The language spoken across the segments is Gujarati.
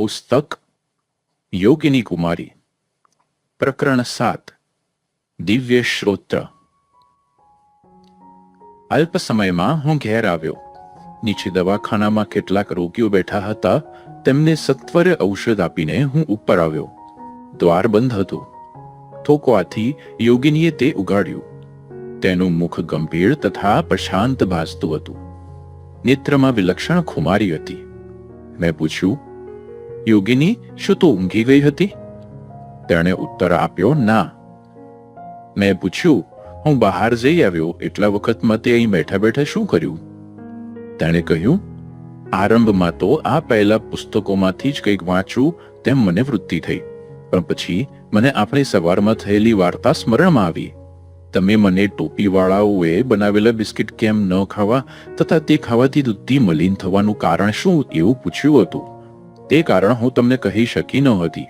પુસ્તક યોગિની કુમારી. પ્રકરણ સાત. દિવ્ય શ્રોત્ર. અલ્પ સમયમાં હું ઘેર આવ્યો. નીચે દવાખાનામાં કેટલાક રોગીઓ બેઠા હતા. તેમને સત્વરે ઔષધ આપીને હું ઉપર આવ્યો. દ્વાર બંધ હતું. થોકવાથી યોગિનીએ તે ઉગાડ્યું. તેનું મુખ ગંભીર તથા પ્રશાંત ભાસતું હતું. નેત્રમાં વિલક્ષણ ખુમારી હતી. મેં પૂછ્યું યોગિની શું તું ઊંઘી ગઈ હતી? તેણે ઉત્તર આપ્યો, ના. મેં પૂછ્યું, હું બહાર જઈ આવ્યો, એટલા વખતમાં તે અહીં બેઠા બેઠા શું કર્યું? તેણે કહ્યું, આરંભમાં તો આ પહેલા પુસ્તકોમાંથી જ કંઈક વાંચું તેમ મને વૃત્તિ થઈ, પણ પછી મને આપણી સવારમાં થયેલી વાર્તા સ્મરણમાં આવી. તમે મને ટોપીવાળાઓએ બનાવેલા બિસ્કિટ કેમ ન ખાવા તથા તે ખાવાથી દૂધથી મલિન થવાનું કારણ શું? એવું પૂછ્યું હતું. તે કારણ હું તમને કહી શકી ન હતી.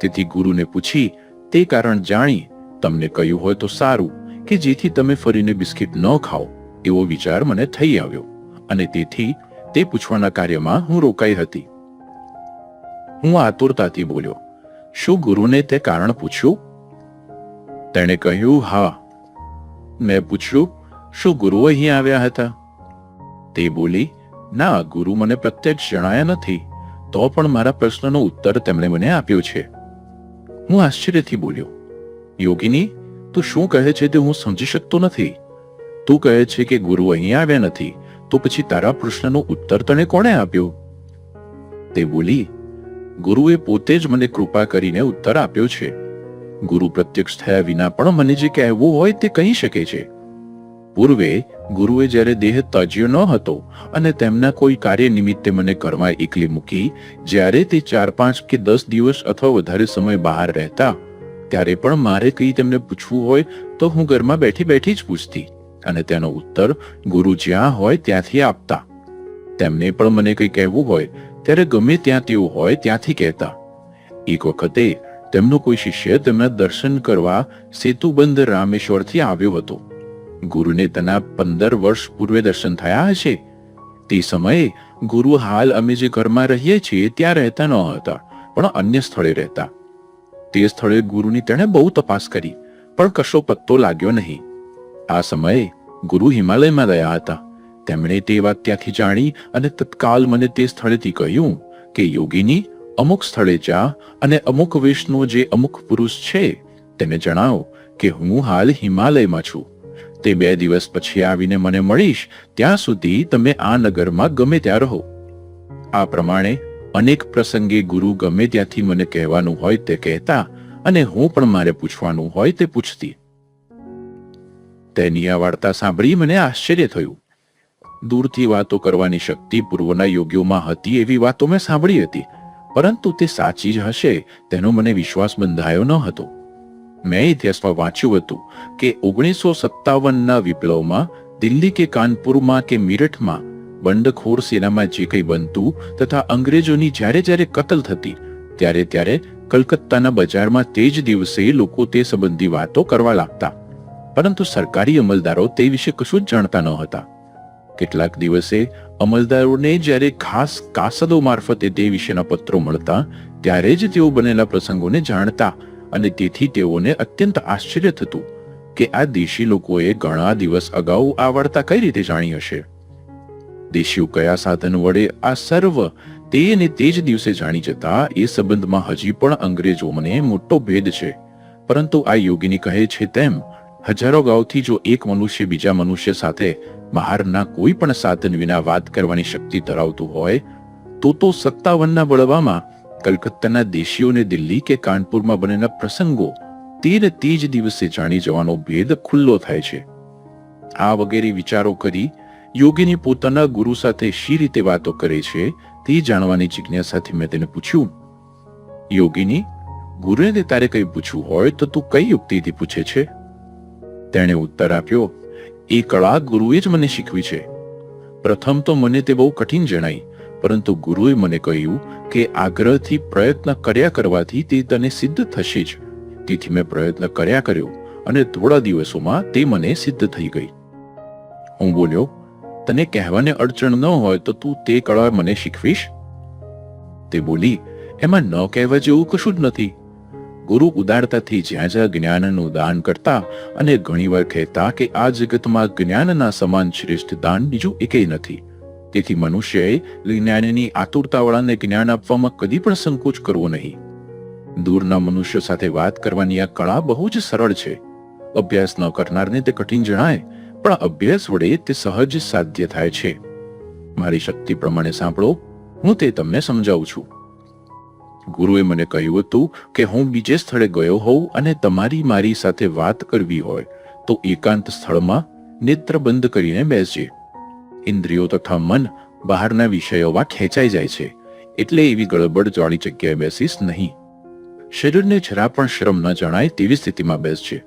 તેથી ગુરુને પૂછી, તે કારણ જાણી, તમને કહ્યું હોય તો સારું, કે જેથી તમે ફરીને બિસ્કિટ ન ખાઓ, એવો વિચાર મને થઈ આવ્યો. અને તેથી તે પૂછવાના કાર્યમાં હું રોકાઈ હતી. હું આતુરતાથી બોલ્યો, શું ગુરુને તે કારણ પૂછ્યું? તેણે કહ્યું, હા. મેં પૂછ્યું, શું ગુરુ અહીં આવ્યા હતા? તે બોલી, ના, ગુરુ મને પ્રત્યક્ષ જણાયા નથી. તો પણ મારા પ્રશ્નનો ઉત્તર તેમણે મને આપ્યો છે. હું આશ્ચર્યથી બોલ્યો, યોગિની, તું શું કહે છે તે હું સમજી શકતો નથી? તું કહે છે કે ગુરુ અહીં આવ્યા નથી, તો પછી તારા પ્રશ્નનો ઉત્તર તને કોણે આપ્યો? તે બોલી, ગુરુએ પોતે જ મને કૃપા કરીને ઉત્તર આપ્યો છે. ગુરુ પ્રત્યક્ષ થયા વિના પણ મને જે કહેવું હોય તે કહી શકે છે. પૂર્વે ગુરુએ જ્યારે દેહ ત્યજ્યો ન હતો અને તેમના કોઈ કાર્ય નિમિત્તે મને ઘરમાં એકલી મૂકી, જ્યારે તે ચાર પાંચ કે દસ દિવસ અથવા વધારે સમય બહાર રહેતા, ત્યારે પણ મારે કંઈ તેમને પૂછવું હોય તો હું ઘરમાં બેઠી બેઠી જ પૂછતી અને તેનો ઉત્તર ગુરુ જ્યાં હોય ત્યાંથી આપતા. તેમને પણ મને કંઈ કહેવું હોય, ત્યારે ગમે ત્યાં તેવું હોય ત્યાંથી કહેતા. એક વખતે તેમનો કોઈ શિષ્ય તેમના દર્શન કરવા સેતુબંધ રામેશ્વરથી આવ્યો હતો. ગુરુને તેના પંદર વર્ષ પૂર્વે દર્શન થયા હશે. તે સમયે ગુરુ હાલ અમે જે ઘરમાં રહીએ છીએ ત્યાં રહેતા ન હતા પણ અન્ય સ્થળે રહેતા. તે સ્થળે ગુરુની તેણે બહુ તપાસ કરી, પણ કશો પત્તો લાગ્યો નહીં. આ સમયે ગુરુ હિમાલયમાં રહ્યા હતા. તેમણે તે વાત ત્યાંથી જાણી અને તત્કાલ મને તે સ્થળેથી કહ્યું કે, યોગીની, અમુક સ્થળે જા અને અમુક વેશનો જે અમુક પુરુષ છે, તેને જણાવો કે હું હાલ હિમાલયમાં છું. તે બે દિવસ પછી આવીને મને મળીશ, ત્યાં સુધી તમે આ નગરમાં ગમે ત્યાં રહો. આ પ્રમાણે અનેક પ્રસંગે ગુરુ ગમે ત્યાંથી મને કહેવાનું હોય તે કહેતા અને હું પણ મારે પૂછવાનું હોય તે પૂછતી. તેની આ વાર્તા સાંભળી મને આશ્ચર્ય થયું. દૂરથી વાતો કરવાની શક્તિ પૂર્વના યોગ્યોમાં હતી એવી વાતો મેં સાંભળી હતી, પરંતુ તે સાચી જ હશે તેનો મને વિશ્વાસ બંધાયો ન હતો. મેં ઇતિહાસમાં વાંચ્યું હતું કે ઓગણીસો સત્તાવનના વિપ્લવમાં દિલ્હી કે કાનપુરમાં કે મીરઠમાં બંડખોર સેનામાં જે કંઈ બનતું તથા અંગ્રેજોની જ્યારે જ્યારે કતલ થતી, ત્યારે ત્યારે કલકત્તાના બજારમાં તે જ દિવસે લોકો તે સંબંધી વાતો કરવા લાગતા. પરંતુ સરકારી અમલદારો તે વિશે કશું જ જાણતા ન હતા કેટલાક દિવસે અમલદારોને જ્યારે ખાસ કાસદો મારફતે તે વિશેના પત્રો મળતા, ત્યારે જ તેઓ બનેલા પ્રસંગોને જાણતા. અને તેથી તેઓને અત્યંત આશ્ચર્ય થતું કે આ દેશી લોકોએ ઘણા દિવસ અગાઉ આ વાર્તા કઈ રીતે જાણી હશે. દેશીઓ કયા સાધન વડે આ સર્વ તે અને તે જ દિવસે જાણી જતા એ સંબંધમાં હજી પણ અંગ્રેજો મને મોટો ભેદ છે. પરંતુ આ યોગીની કહે છે તેમ, હજારો ગાઉથી જો એક મનુષ્ય બીજા મનુષ્ય સાથે બહારના કોઈ પણ સાધન વિના વાત કરવાની શક્તિ ધરાવતું હોય, તો તો સત્તાવનના બળવામાં કલકત્તાના દેશીઓને દિલ્હી કે કાનપુરમાં બનેલા પ્રસંગો તેર તે જ દિવસે જાણી જવાનો ભેદ ખુલ્લો થાય છે. આ વગેરે વિચારો કરી યોગીની પોતાના ગુરુ સાથે શી રીતે વાતો કરે છે તે જાણવાની જિજ્ઞાસાથી મેં તેને પૂછ્યું. યોગીની, ગુરુને તારે કંઈ પૂછવું હોય તો તું કઈ યુક્તિથી પૂછે છે? તેણે ઉત્તર આપ્યો, એ કળા ગુરુએ જ મને શીખવી છે. પ્રથમ તો મને તે બહુ કઠિન જણાઈ પરંતુ ગુરુએ મને કહ્યું કે આગ્રહથી પ્રયત્ન કર્યા કરવાથી તે તને સિદ્ધ થશે જ. તેથી મેં પ્રયત્ન કર્યા કર્યો અને થોડા દિવસોમાં તે મને સિદ્ધ થઈ ગઈ. હું બોલ્યો, તને કહેવાને અડચણ ન હોય તો તું તે કળા મને શીખવીશ? તે બોલી, એમાં ન કહેવા જેવું કશું જ નથી. ગુરુ ઉદારતાથી જ્યાં જ્યાં જ્ઞાનનું દાન કરતા અને ઘણીવાર કહેતા કે આ જગતમાં જ્ઞાનના સમાન શ્રેષ્ઠ દાન બીજું એકેય નથી. તેથી મનુષ્યએ જ્ઞાનની આતુરતાવાળાને જ્ઞાન આપવામાં કદી પણ સંકોચ કરવો નહીં. દૂરના મનુષ્ય સાથે વાત કરવાની આ કળા બહુ જ સરળ છે. અભ્યાસ ન કરનારને તે કઠિન જણાય, પણ અભ્યાસ વડે તે સહજ સાધ્ય થાય છે. મારી શક્તિ પ્રમાણે સાંભળો, હું તે તમને સમજાવું છું. ગુરુએ મને કહ્યું હતું કે હું બીજે સ્થળે ગયો હોઉં અને તમારી મારી સાથે વાત કરવી હોય, તો એકાંત સ્થળમાં નેત્ર બંધ કરીને બેસજે. ઇન્દ્રિયો તથા મન બહારના વિષયોમાં ખેંચાઈ જાય છે, એટલે એવી ગડબડ વાળી જગ્યાએ બેસીશ નહીં. શરીરને જરા પણ શ્રમ ન જણાય તેવી સ્થિતિમાં બેસજે.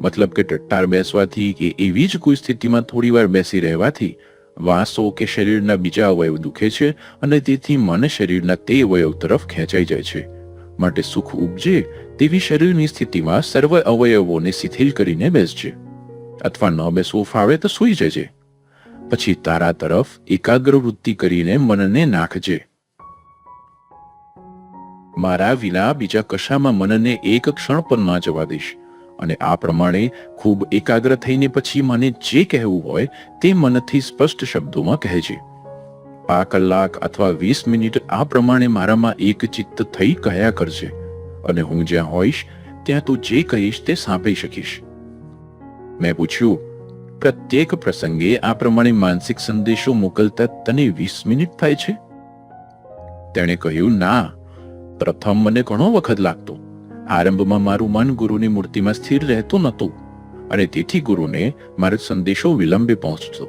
મતલબ કે ટટ્ટાર બેસવાથી કે એવી જ કોઈ સ્થિતિમાં થોડી વાર બેસી રહેવાથી વાંસો કે શરીરના બીજા અવયવ દુખે છે અને તેથી મન શરીરના તે અવયવ તરફ ખેંચાઈ જાય છે. માટે સુખ ઉપજે તેવી શરીરની સ્થિતિમાં સર્વ અવયવોને શિથિલ કરીને બેસજે. અથવા ન બેસવું ફાવે તો સૂઈ જજે. પછી તારા તરફ એકાગ્ર વૃત્તિ કરીને મનને નાખજે. મારા વિના બીજા કશામાં મનને એક ક્ષણ પણ ના જવા દઈશ. અને આ પ્રમાણે ખૂબ એકાગ્ર થઈને પછી મને જે કહેવું હોય તે મનથી સ્પષ્ટ શબ્દોમાં કહેજે. આ કલાક અથવા વીસ મિનિટ આ પ્રમાણે મારામાં એક ચિત્ત થઈ કહ્યા કરજે અને હું જ્યાં હોઈશ, ત્યાં તું જે કહીશ તે સાંભળી શકીશ. મેં પૂછ્યું પ્રત્યેક પ્રસંગે આ પ્રમાણે માનસિક સંદેશો મોકલતા તને વીસ મિનિટ થાય છે? તેણે કહ્યું, ના, પ્રથમ મને ઘણો વખત લાગતો. આરંભમાં મારું મન ગુરુની મૂર્તિમાં સ્થિર રહેતું નહોતું અને તેથી ગુરુને મારો સંદેશો વિલંબે પહોંચતો.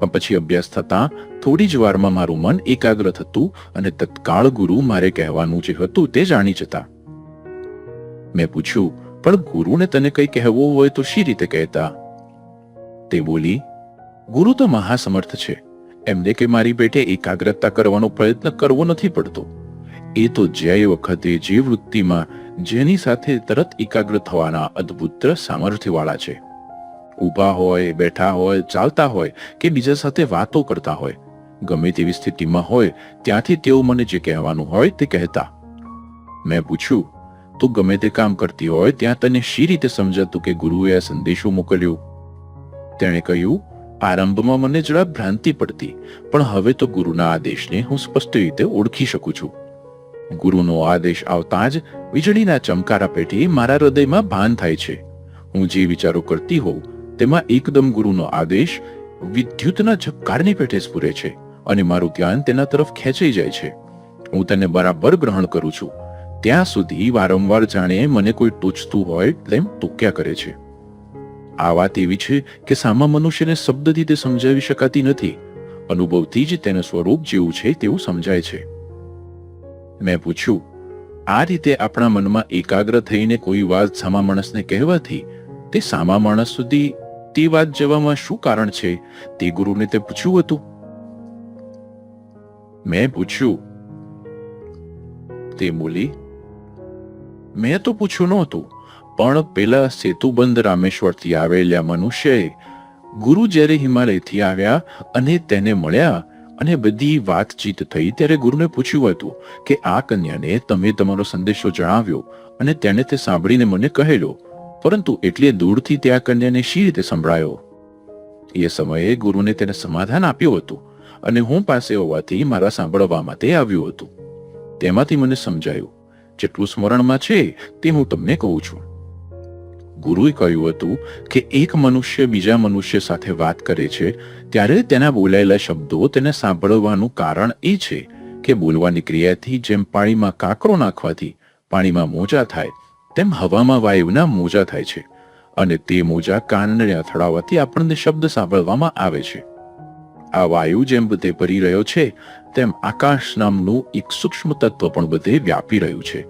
પણ પછી અભ્યાસ થતાં થોડી જ વારમાં મારું મન એકાગ્ર થતું અને તત્કાળ ગુરુ મારે કહેવાનું જે હતું તે જાણી જતા. મેં પૂછ્યું, પણ ગુરુને તને કંઈ કહેવું હોય તો શી રીતે કહેતા? તે બોલી, ગુરુ તો મહાસમર્થ છે. એમને કે મારી પેટે એકાગ્રતા કરવાનો પ્રયત્ન કરવો નથી પડતો. એ તો જે વખતે જે વૃત્તિમાં જેની સાથે તરત એકાગ્ર થવાના અદ્ભુત સામર્થ્યવાળા છે. ઊભા હોય, બેઠા હોય, ચાલતા હોય કે બીજા સાથે વાતો કરતા હોય, ગમે તેવી સ્થિતિમાં હોય ત્યાંથી તેઓ મને જે કહેવાનું હોય તે કહેતા. મેં પૂછ્યું, તું ગમે તે કામ કરતી હોય, ત્યાં તને શી રીતે સમજાતું કે ગુરુએ આ સંદેશો મોકલ્યો? તેણે કહ્યું, આરંભમાં મને જરા ભ્રાંતિ પડતી, પણ હવે તો ગુરુના આદેશને હું સ્પષ્ટ રીતે ઓળખી શકું છું. ગુરુનો આદેશ આવતા જ વીજળીના ચમકારા પેટી મારા હૃદયમાં ભાન થાય છે. હું જે વિચારો કરતી હોઉં, તેમાં એકદમ ગુરુનો આદેશ વિદ્યુતના ઝબકારની પેટે સ્ફુરે છે અને મારું ધ્યાન તેના તરફ ખેંચાઈ જાય છે. હું તેને બરાબર ગ્રહણ કરું છું. ત્યાં સુધી વારંવાર જાણે મને કોઈ ટોચતું હોય તેમ ટૂક્યા કરે છે. આ વાત એવી છે કે સામા મનુષ્યને શબ્દથી તે સમજાવી શકાતી નથી. અનુભવથી જ તેનું સ્વરૂપ જેવું છે તેવું સમજાય છે. મેં પૂછ્યું, આ રીતે આપણા મનમાં એકાગ્ર થઈને કોઈ વાત સામા માણસને કહેવાથી તે સામા માણસ સુધી તે વાત જવામાં શું કારણ છે તે ગુરુને તે પૂછ્યું હતું? મેં પૂછ્યું, તે બોલી? મેં તો પૂછ્યું નહોતું પણ પેલા સેતુબંધ રામેશ્વરથી આવેલા મનુષ્યએ ગુરુ જ્યારે હિમાલયથી આવ્યા અને તેને મળ્યા અને બધી વાતચીત થઈ, ત્યારે ગુરુને પૂછ્યું હતું કે, આ કન્યાને તમે તમારો સંદેશો જણાવ્યો અને તેણે તે સાંભળીને મને કહેલો, પરંતુ એટલે દૂરથી તે આ કન્યાને શી રીતે સંભળાયો? એ સમયે ગુરુને તેને સમાધાન આપ્યું હતું અને હું પાસે હોવાથી મારા સાંભળવા માટે આવ્યું હતું. તેમાંથી મને સમજાયું, જેટલું સ્મરણમાં છે તે હું તમને કહું છું. ગુરુએ કહ્યું હતું કે એક મનુષ્ય બીજા મનુષ્ય સાથે વાત કરે છે, ત્યારે તેના બોલાયેલા શબ્દો તેને સાંભળવાનું કારણ એ છે કે બોલવાની ક્રિયાથી જેમ પાણીમાં કાંકરો નાખવાથી પાણીમાં મોજા થાય, તેમ હવામાં વાયુના મોજા થાય છે અને તે મોજા કાનને અથડાવવાથી આપણને શબ્દ સાંભળવામાં આવે છે. આ વાયુ જેમ બધે ભરી રહ્યો છે, તેમ આકાશ નામનું એક સૂક્ષ્મ તત્વ પણ બધે વ્યાપી રહ્યું છે.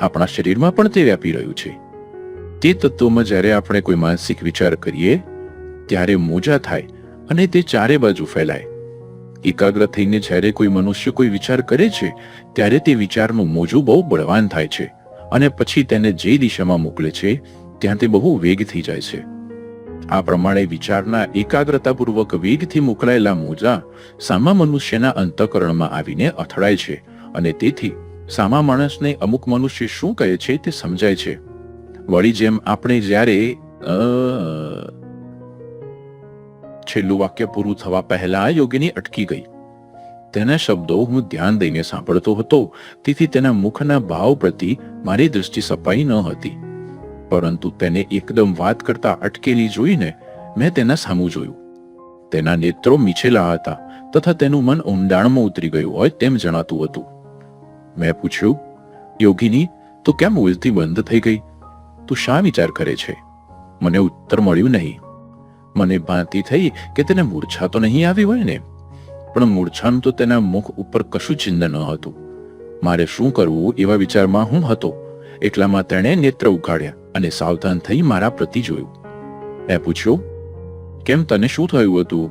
આપણા શરીરમાં પણ તે વ્યાપી રહ્યું છે. તે તત્વોમાં જ્યારે આપણે કોઈ માનસિક વિચાર કરીએ, ત્યારે મોજા થાય અને તે ચારે બાજુ ફેલાય. એકાગ્ર થઈને જ્યારે કોઈ મનુષ્ય કોઈ વિચાર કરે છે, ત્યારે તે વિચારનું મોજું બહુ બળવાન થાય છે અને પછી તેને જે દિશામાં મોકલે છે, ત્યાં તે બહુ વેગથી જાય છે. આ પ્રમાણે વિચારના એકાગ્રતાપૂર્વક વેગથી મોકલાયેલા મોજા સામા મનુષ્યના અંતકરણમાં આવીને અથડાય છે અને તેથી સામા માણસને અમુક મનુષ્ય શું કહે છે તે સમજાય છે. વળી જેમ આપણે જ્યારે છેલ્લું વાક્ય પૂરું થવા પહેલા યોગીની અટકી ગઈ. તેના શબ્દો હું ધ્યાન દઈને સાંભળતો હતો. તેથી તેના મુખના ભાવ પ્રતિ મારી દૃષ્ટિ સપાઈ ન હતી. પરંતુ તેને એકદમ વાત કરતા અટકેલી જોઈને મેં તેના સામું જોયું. તેના નેત્રો મીછેલા હતા તથા તેનું મન ઊંડાણમાં ઉતરી ગયું હોય તેમ જણાતું હતું. મેં પૂછ્યું, યોગીની, તો કેમ ઉલટી બંધ થઈ ગઈ? તું શા વિચાર કરે છે? મને ઉત્તર મળ્યું નહીં. મને ભાંતિ થઈ કે તેને મૂર્છા તો નહીં આવી હોય ને? પણ મૂર્છાનું તો તેના મુખ ઉપર કશું ચિહ્ન ન હતું. મારે શું કરવું એવા વિચારમાં હું હતો. એટલામાં તેણે નેત્ર ઉઘાડ્યા અને સાવધાન થઈ મારા પ્રતિ જોયું. મેં પૂછ્યું, કેમ તને શું થયું હતું?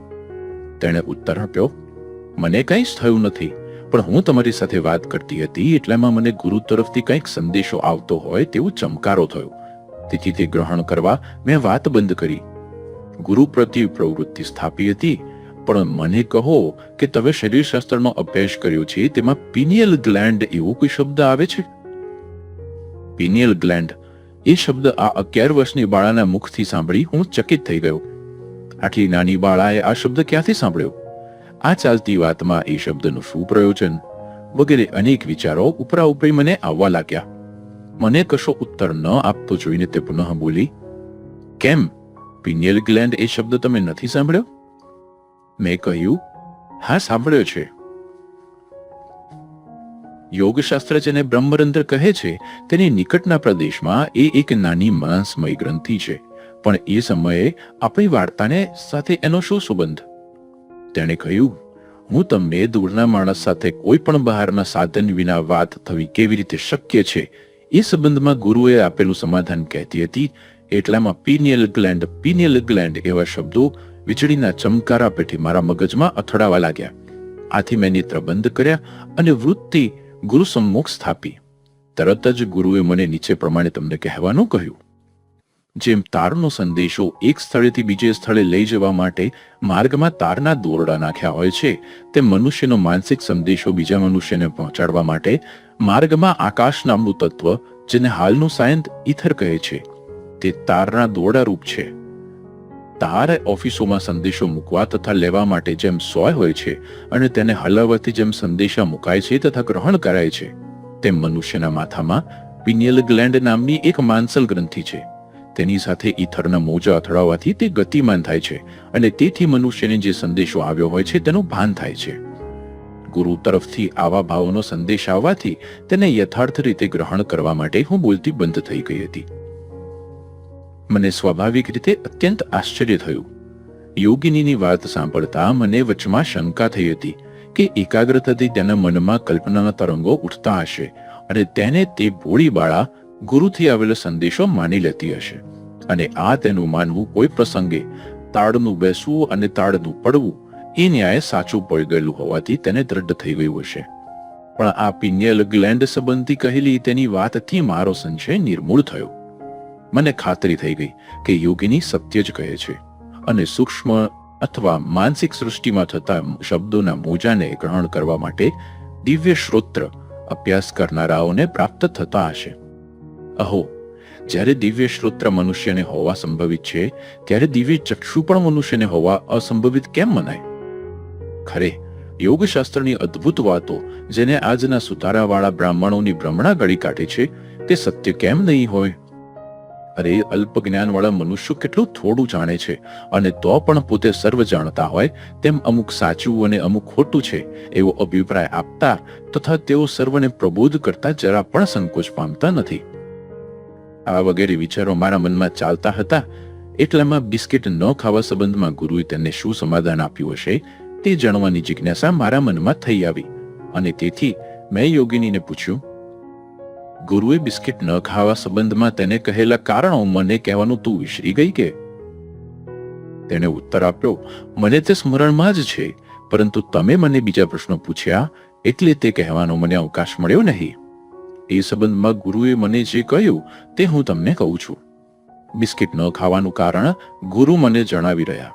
તેણે ઉત્તર આપ્યો, મને કંઈ જ થયું નથી, પણ હું તમારી સાથે વાત કરતી હતી, એટલામાં મને ગુરુ તરફથી કંઈક સંદેશો આવતો હોય તેવો ચમકારો થયો. તેથી તે ગ્રહણ કરવા મેં વાત બંધ કરી. ગુરુ પ્રતિ પ્રવૃત્તિ સ્થાપી હતી, પણ મને કહો કે તમે શરીરશાસ્ત્રનો અભ્યાસ કર્યો છે, તેમાં પિનિયલ ગ્લેન્ડ એવો કોઈ શબ્દ આવે છે? પિનિયલ ગ્લેન્ડ, એ શબ્દ આ અગિયાર વર્ષની બાળાના મુખથી સાંભળી હું ચકિત થઈ ગયો. આટલી નાની બાળાએ આ શબ્દ ક્યાંથી સાંભળ્યો? આ ચાલતી વાતમાં એ શબ્દનું શું પ્રયોજન? વગેરે અનેક વિચારો ઉપરા ઉપરી મને આવવા લાગ્યા. મને કશો ઉત્તર ન આપતો જોઈને તે પુનઃ બોલી, કેમ? પિનિયલ ગ્લેન્ડ એ શબ્દ તમે નથી સાંભળ્યો? મેં કહ્યું, હા, સાંભળ્યો છે. યોગશાસ્ત્ર જેને બ્રહ્મરંધ્ર કહે છે, તેની નિકટના પ્રદેશમાં એ એક નાની માંસમય ગ્રંથિ છે, પણ એ સમયે આપણી વાર્તાને સાથે એનો શું સંબંધ? તેણે કહ્યું, હું તમને દૂરના માણસ સાથે કોઈ પણ બહારના સાધન વિના વાત થવી કેવી રીતે શક્ય છે? એ સંબંધમાં ગુરુએ આપેલું સમાધાન કહેતી હતી, એટલામાં પીનિયલ ગ્લેન્ડ પીનિયલ ગ્લેન્ડ એવા શબ્દો વીજળીના ચમકારા પેઠે મારા મગજમાં અથડાવા લાગ્યા. આથી મેં નેત્ર બંધ કર્યા અને વૃત્તિ ગુરુ સમ્મુખ સ્થાપી. તરત જ ગુરુએ મને નીચે પ્રમાણે તમને કહેવાનું કહ્યું. જેમ તારનો સંદેશો એક સ્થળેથી બીજે સ્થળે લઈ જવા માટે માર્ગમાં તારના દોરડા નાખ્યા હોય છે, તેમ મનુષ્યનો માનસિક સંદેશો બીજા મનુષ્યને પહોંચાડવા માટે માર્ગમાં આકાશ નામનું તત્વ, જેને હાલનું સાયન્સ ઇથર કહે છે, તે તારના દોરડા રૂપ છે. તાર ઓફિસોમાં સંદેશો મૂકવા તથા લેવા માટે જેમ સોય હોય છે અને તેને હલાવવાથી જેમ સંદેશા મુકાય છે તથા ગ્રહણ કરાય છે, તેમ મનુષ્યના માથામાં પિનિયલ ગ્લેન્ડ નામની એક માંસલ ગ્રંથિ છે. તેની સાથે ઈથરના મોજા અથડાવવાથી તે ગતિમાન થાય છે અને તેથી મનુષ્યને જે સંદેશો આવ્યો હોય છે તેનું ભાન થાય છે. ગુરુ તરફથી આવા ભાવનો સંદેશ આવવાથી તેને યથાર્થ રીતે ગ્રહણ કરવા માટે હું બોલતી બંધ થઈ ગઈ હતી. મને સ્વાભાવિક રીતે અત્યંત આશ્ચર્ય થયું. યોગિનીની વાત સાંભળતા મને વચમાં શંકા થઈ હતી કે એકાગ્ર થતી તેના મનમાં કલ્પનાના તરંગો ઉઠતા હશે અને તેને તે ભોળી બાળા ગુરુથી આવેલો સંદેશો માની લેતી હશે અને આ તેનું માનવું કોઈ પ્રસંગે તાળનું બેસવું અને તાળનું પડવું એ ન્યાય સાચું પડી ગયેલું હોવાથી તેને દ્રઢ થઈ ગયું હશે. પણ આ પિન્યલ ગ્લેન્ડ સંબંધી કહેલી તેની વાતથી મારો સંશય નિર્મૂળ થયો. મને ખાતરી થઈ ગઈ કે યોગીની સત્ય જ કહે છે અને સૂક્ષ્મ અથવા માનસિક સૃષ્ટિમાં થતા શબ્દોના મોજાને ગ્રહણ કરવા માટે દિવ્ય શ્રોત્ર અભ્યાસ કરનારાઓને પ્રાપ્ત થતા હશે. અહો, જ્યારે દિવ્ય શ્રોત્ર મનુષ્યને હોવા સંભવિત છે, ત્યારે દિવ્ય ચક્ષુ પણ મનુષ્યને હોવા અસંભવિત કેમ મનાય? ખરે, યોગશાસ્ત્રની અદ્ભુત વાતો, જેને આજના સુતારાવાળા બ્રાહ્મણોની ભ્રમણા ગળી કાઢે છે, તે સત્ય કેમ નહીં હોય? અરે, અલ્પ જ્ઞાનવાળા મનુષ્યો કેટલું થોડું જાણે છે, અને તો પણ પોતે સર્વ જાણતા હોય, તેમ અમુક સાચું અને અમુક ખોટું છે, એવો અભિપ્રાય આપતા તથા તેઓ સર્વને પ્રબોધ કરતા જરા પણ સંકોચ પામતા નથી. આ વગેરે વિચારો મારા મનમાં ચાલતા હતા. એટલામાં બિસ્કિટ ન ખાવા સંબંધમાં ગુરુએ તેને શું સમાધાન આપ્યું હશે તે જાણવાની જિજ્ઞાસા મારા મનમાં થઈ આવી અને તેથી મેં યોગિનીને પૂછ્યું, ગુરુએ બિસ્કિટ ન ખાવા સંબંધમાં તેને કહેલા કારણો મને કહેવાનું તું વિસરી ગઈ કે? તેણે ઉત્તર આપ્યો, મને તે સ્મરણમાં જ છે, પરંતુ તમે મને બીજા પ્રશ્નો પૂછ્યા એટલે તે કહેવાનો મને અવકાશ મળ્યો નહીં. એ સંબંધમાં ગુરુએ મને જે કહ્યું તે હું તમને કહું છું. બિસ્કિટ ન ખાવાનું કારણ ગુરુ મને જણાવી રહ્યા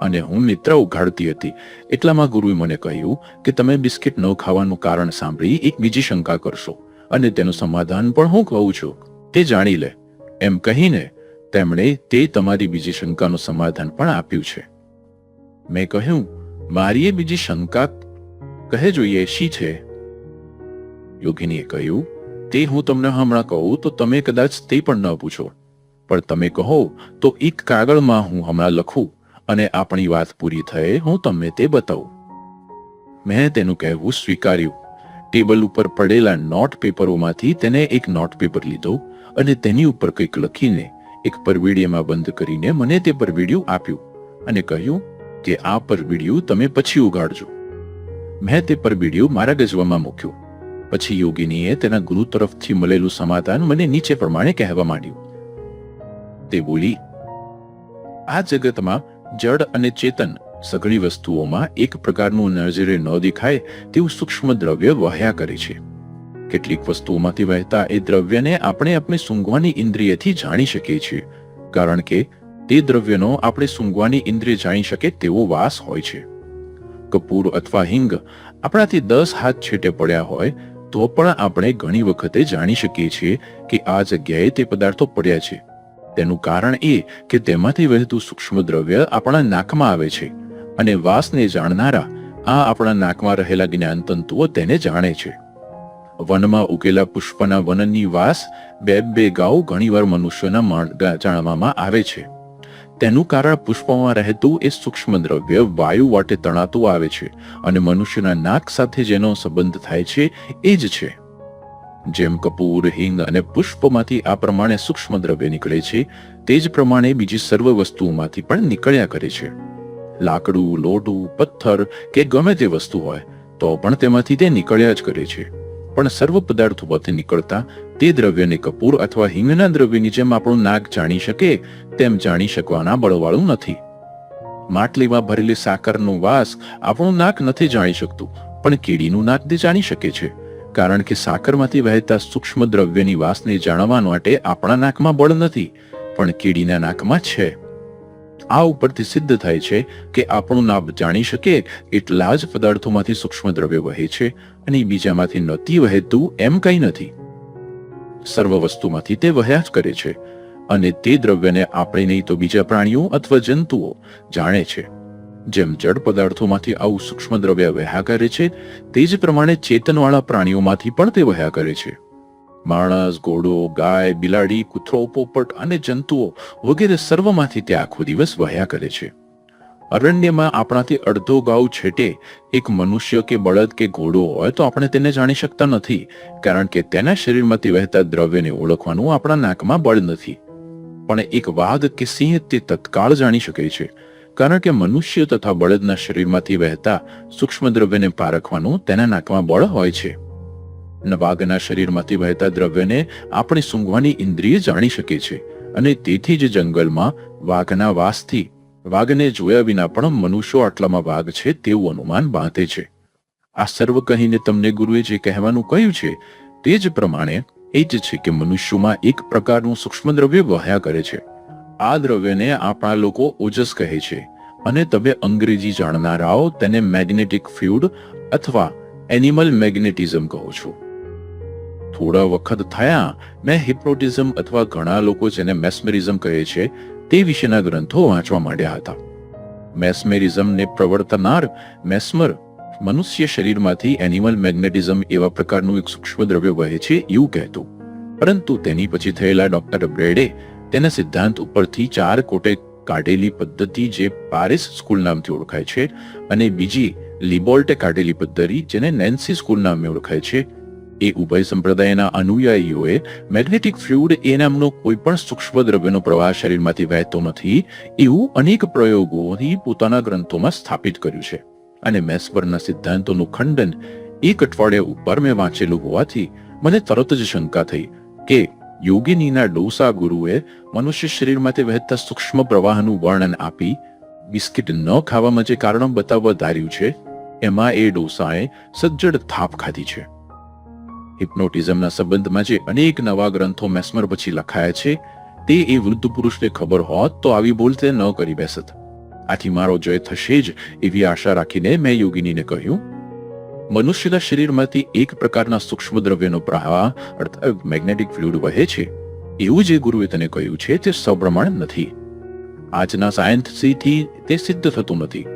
અને હું નિદ્રા ઉઘાડતી હતી. એટલામાં ગુરુએ મને કહ્યું કે તમે બિસ્કિટ ન ખાવાનું કારણ સાંભળી એક બીજી શંકા કરશો અને તેનું સમાધાન પણ હું કહું છું. તે જાણી લે. એમ કહીને તેમણે તે તમારી બીજી શંકાનું સમાધાન પણ આપ્યું છે. મેં કહ્યું, મારી એ બીજી શંકા કહે જોઈએ શી છે? યોગિનીએ કહ્યું તે હું તમને હમણાં કહું, તો તમે કદાચ તે પણ ન પૂછો. પણ તમે કહો, તો એક કાગળમાં હું હમણાં લખું અને આપણી વાત પૂરી થયે હું તમને તે બતાવું. મેં તેનું કહેવું સ્વીકાર્યું. ટેબલ ઉપર પડેલા નોટ પેપરોમાંથી તેને એક નોટ પેપર લીધો અને તેની ઉપર કંઈક લખીને એક પરવીડિયામાં બંધ કરીને મને તે પરવીડિયું આપ્યું અને કહ્યું કે આ પરવીડિયું તમે પછી ઉગાડજો. મેં તે પરવીડિયું મારા ગજવામાં મૂક્યું. પછી યોગિનીએ તેના ગુરુ તરફથી મળેલું સમાધાન મને નીચે પ્રમાણે કહેવા માંડ્યું. તે બોલી, આ જગતમાં જડ અને ચેતન સઘળી વસ્તુઓમાં એક પ્રકારનું નજરે ન દેખાય તેવું સૂક્ષ્મ દ્રવ્ય વહ્યા કરે છે. કેટલીક વસ્તુઓમાંથી વહેતા એ દ્રવ્યને આપણે આપણે સૂંઘવાની ઇન્દ્રિયથી જાણી શકીએ છીએ, કારણ કે તે દ્રવ્યનો આપણે સૂંઘવાની ઇન્દ્રિય જાણી શકે તેવો વાસ હોય છે. કપૂર અથવા હિંગ આપણાથી દસ હાથ છેટે પડ્યા હોય તો પણ આપણે ઘણી વખતે જાણી શકીએ છીએ કે આ જગ્યાએ તે પદાર્થો પડ્યા છે. તેનું કારણ એ કે તેમાંથી વહેતું સૂક્ષ્મ દ્રવ્ય આપણા નાકમાં આવે છે અને વાસને જાણનારા આ આપણા નાકમાં રહેલા જ્ઞાન તંતુઓ તેને જાણે છે. વનમાં ઉગેલા પુષ્પના વનની વાસ બે બે ગાઉ ઘણીવાર મનુષ્યના જાણવામાં આવે છે. તેનું કારણ પુષ્પમાં રહેતું એ સૂક્ષ્મ દ્રવ્ય વાયુ વાટે તણાતું આવે છે અને મનુષ્યના નાક સાથે જેનો સંબંધ થાય છે, એ જ છે. જેમ કપૂર, હિંગ અને પુષ્પમાંથી આ પ્રમાણે સૂક્ષ્મ દ્રવ્ય નીકળે છે, તે જ પ્રમાણે બીજી સર્વ વસ્તુઓમાંથી પણ નીકળ્યા કરે છે. લાકડું, લોઢું, પથ્થર કે ગમે તે વસ્તુ હોય, તો પણ તેમાંથી તે નીકળ્યા જ કરે છે. પણ સર્વ પદાર્થોમાંથી નીકળતા તે દ્રવ્યને કપૂર અથવા હિંગના દ્રવ્યની જેમ આપણું નાક જાણી શકે, તેમ જાણી શકવાના બળવાળું નથી. માટલીમાં ભરેલી સાકરનો વાસ આપણું નાક નથી જાણી શકતું, પણ કીડીનું નાક તે જાણી શકે છે, કારણ કે સાકરમાંથી વહેતા સૂક્ષ્મ દ્રવ્યની વાસને જાણવા માટે આપણા નાકમાં બળ નથી, પણ કીડીના નાકમાં છે. આ ઉપરથી સિદ્ધ થાય છે કે આપણું નાભ જાણી શકે એટલા જ પદાર્થોમાંથી સૂક્ષ્મ દ્રવ્ય વહે છે અને બીજામાંથી નથી વહેતું એમ કંઈ નથી. સર્વ વસ્તુમાંથી તે વહ્યા જ કરે છે. અને તે દ્રવ્યને આપણે નહીં તો બીજા પ્રાણીઓ અથવા જંતુઓ જાણે છે. જેમ જડ પદાર્થોમાંથી આવું સૂક્ષ્મ દ્રવ્ય વહ્યા કરે છે, તે જ પ્રમાણે ચેતનવાળા પ્રાણીઓમાંથી પણ તે વહ્યા કરે છે. માણસ, ઘોડો, ગાય, બિલાડી, કૂતરો, પોપટ અને જંતુઓ વગેરે સર્વમાંથી તે આખો દિવસ વહ્યા કરે છે. અરણ્યમાં આપણાથી અડધો ગાઉ છેટે એક મનુષ્ય કે બળદ કે ઘોડો હોય તો આપણે તેને જાણી શકતા નથી, કારણ કે તેના શરીરમાંથી વહેતા દ્રવ્યને ઓળખવાનું આપણા નાકમાં બળ નથી. પણ એક વાઘ કે સિંહ તે તત્કાળ જાણી શકે છે, કારણ કે મનુષ્ય તથા બળદના શરીરમાંથી વહેતા સૂક્ષ્મ દ્રવ્યને પારખવાનું તેના નાકમાં બળ હોય છે. વાઘના શરીરમાંથી વહેતા દ્રવ્યને આપણે સૂંઘવાની ઇન્દ્રિય જાણી શકે છે અને તેથી જ જંગલમાં વાઘના વાસથી વાઘને જોયા વિના પણ મનુષ્યો આટલામાં વાઘ છે તેવું અનુમાન બાંધે છે. આ સર્વ કહીને તમને ગુરુએ જે કહેવાનું કહ્યું છે, તે જ પ્રમાણે એ જ છે કે મનુષ્યોમાં એક પ્રકારનું સૂક્ષ્મ દ્રવ્ય વહ્યા કરે છે. આ દ્રવ્યને આપણા લોકો ઓજસ કહે છે અને તમે અંગ્રેજી જાણનારાઓ તેને મેગ્નેટિક ફ્યુડ અથવા એનિમલ મેગ્નેટિઝમ કહો છો. થોડા વખત થયા, મેં હિપ્નોટિઝમ અથવા ઘણા લોકો જેને મેસ્મરિઝમ કહે છે તે વિશેના ગ્રંથો વાંચવા માંડ્યા હતા. મેસ્મેરિઝમને પ્રવર્તનાર મેસ્મર મનુષ્ય શરીરમાંથી એનિમલ મેગ્નેટિઝમ એવા પ્રકારનું એક સૂક્ષ્મ દ્રવ્ય વહે છે એવું કહેતું. પરંતુ તેની પછી થયેલા ડોક્ટર બ્રેડે તેના સિદ્ધાંત ઉપરથી ચાર કોટે કાઢેલી પદ્ધતિ જે પારિસ સ્કૂલ નામથી ઓળખાય છે અને બીજી લિબોલ્ટે કાઢેલી પદ્ધતિ જેને નેન્સી સ્કૂલ નામે ઓળખાય છે એ ઉભય સંપ્રદાયના અનુયાયીઓએ મેગ્નેટિક ફ્લુઇડ એ નામનો કોઈ પણ સૂક્ષ્મ દ્રવ્યનો પ્રવાહ શરીરમાંથી વહેતો નથી એવું અનેક પ્રયોગોથી પોતાના ગ્રંથોમાં સ્થાપિત કર્યું છે. અને મેસ્પરના સિદ્ધાંતોનું ખંડન એક અઠવાડિયા ઉપર મેં વાંચેલું હોવાથી મને તરત જ શંકા થઈ કે યોગિનીના ડોસા ગુરુએ મનુષ્ય શરીરમાંથી વહેતા સૂક્ષ્મ પ્રવાહનું વર્ણન આપી બિસ્કિટ ન ખાવામાં જે કારણો બતાવવા ધાર્યું છે, એમાં એ ડોસાએ સજ્જડ થાપ ખાધી છે. હિપ્નોટિઝમના સંબંધમાં જે અનેક નવા ગ્રંથો મેસ્મર પછી લખાયા છે, તે એ વૃદ્ધ પુરુષને ખબર હોત તો આવી ભૂલ તે ન કરી બેસત. આથી મારો જય થશે જ એવી આશા રાખીને મેં યોગિનીને કહ્યું, મનુષ્યના શરીરમાંથી એક પ્રકારના સૂક્ષ્મ દ્રવ્યનો પ્રવાહ, અર્થાત મેગ્નેટિક ફ્લુઇડ વહે છે. એવું જે ગુરુએ તને કહ્યું છે તે સપ્રમાણ નથી. આજના સાયન્સથી તે સિદ્ધ થતું નથી.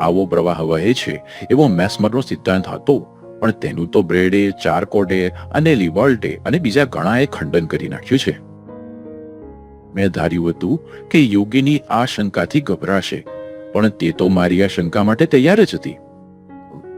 આવો પ્રવાહ વહે છે, એવો મેસ્મરનો સિદ્ધાંત હતો. પણ તેનું તો બ્રેડે ચારકોટે અને લિવોલ્ટે અને બીજા ઘણાએ ખંડન કરી નાખ્યું છે. મેં ધાર્યું હતું કે યોગીની આ શંકાથી ગભરાશે, પણ તે તો મારી આ શંકા માટે તૈયાર જ હતી.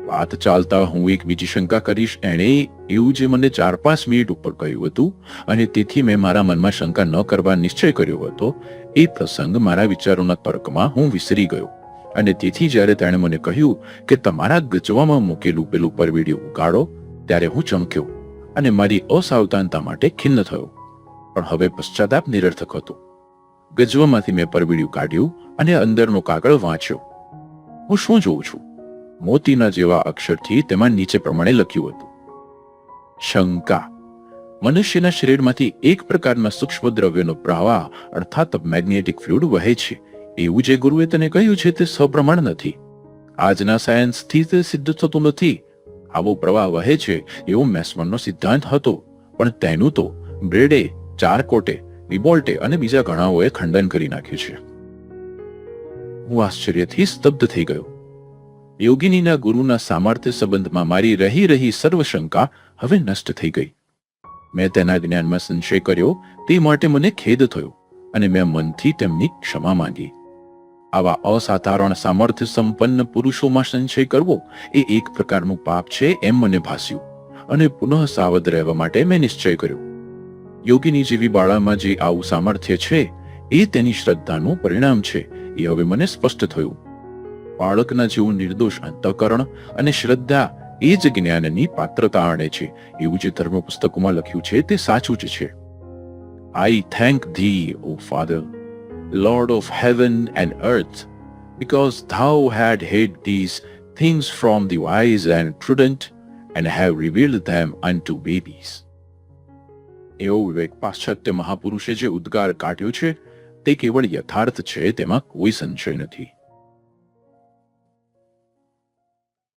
વાત ચાલતા હું એક બીજી શંકા કરીશ. એણે એવું જે મને ચાર પાંચ મિનિટ ઉપર કહ્યું હતું અને તેથી મેં મારા મનમાં શંકા ન કરવા નિશ્ચય કર્યો હતો, એ પ્રસંગ મારા વિચારોના તર્કમાં હું વિસરી ગયો. અને તેથી જ્યારે તેણે મને કહ્યું કે તમારા ગજવામાં મૂકેલું પેલું પરવીડિયું ઉગાડો, ત્યારે હું ચમક્યો અને મારી અસાવધાનતા માટે ખિન્ન થયો. પણ હવે પશ્ચાતાપ નિરર્થક હતો. ગજવામાંથી મેં પરવીડિયું કાઢ્યું અને અંદરનો કાગળ વાંચ્યો. હું શું જોઉં છું? મોતીના જેવા અક્ષરથી તેમાં નીચે પ્રમાણે લખ્યું હતું. શંકા. મનુષ્યના શરીરમાંથી એક પ્રકારના સૂક્ષ્મ દ્રવ્યનો પ્રવાહ, અર્થાત મેગ્નેટિક ફ્લુઇડ વહે છે. એવું જે ગુરુએ તને કહ્યું છે તે સપ્રમાણ નથી. આજના સાયન્સથી તે સિદ્ધ થતું નથી. આવો પ્રવાહ વહે છે એવો મેસ્મરનો સિદ્ધાંત હતો. પણ તેનું તો બ્રેડે ચારકોટે રિબોલ્ટે અને બીજા ઘણાઓએ ખંડન કરી નાખ્યું છે. હું આશ્ચર્યથી સ્તબ્ધ થઈ ગયો. યોગિનીના ગુરુના સામર્થ્ય સંબંધમાં મારી રહી રહી સર્વ શંકા હવે નષ્ટ થઈ ગઈ. મેં તેના જ્ઞાનમાં સંશય કર્યો, તે માટે મને ખેદ થયો અને મેં મનથી તેમની ક્ષમા માંગી. આવા અસાધારણ સામર્થ્ય સંપન્ન પુરુષોમાં સંશય કરવો એ એક પ્રકારનું પાપ છે એમ મને ભાસ્યું અને પુનઃ સાવધ રહેવા માટે મેં નિશ્ચય કર્યો. યોગીની જેવી બાળામાં જે આવું સામર્થ્ય છે એ તેની શ્રદ્ધાનું પરિણામ છે એ હવે મને સ્પષ્ટ થયું. બાળકના જેવું નિર્દોષ અંતઃકરણ અને શ્રદ્ધા એ જ જ્ઞાનની પાત્રતા આણે છે એવું જે ધર્મ પુસ્તકોમાં લખ્યું છે તે સાચું જ છે. I thank the O Father Lord of heaven and earth because thou had hid these things from the wise and prudent and have revealed them unto babies. એવો વિવેક પાશ્ચાત્ય મહાપુરુષે જે ઉદ્ગાર કાઢ્યો છે તે કેવળ યથાર્થ છે તેમાં કોઈ સંશય નથી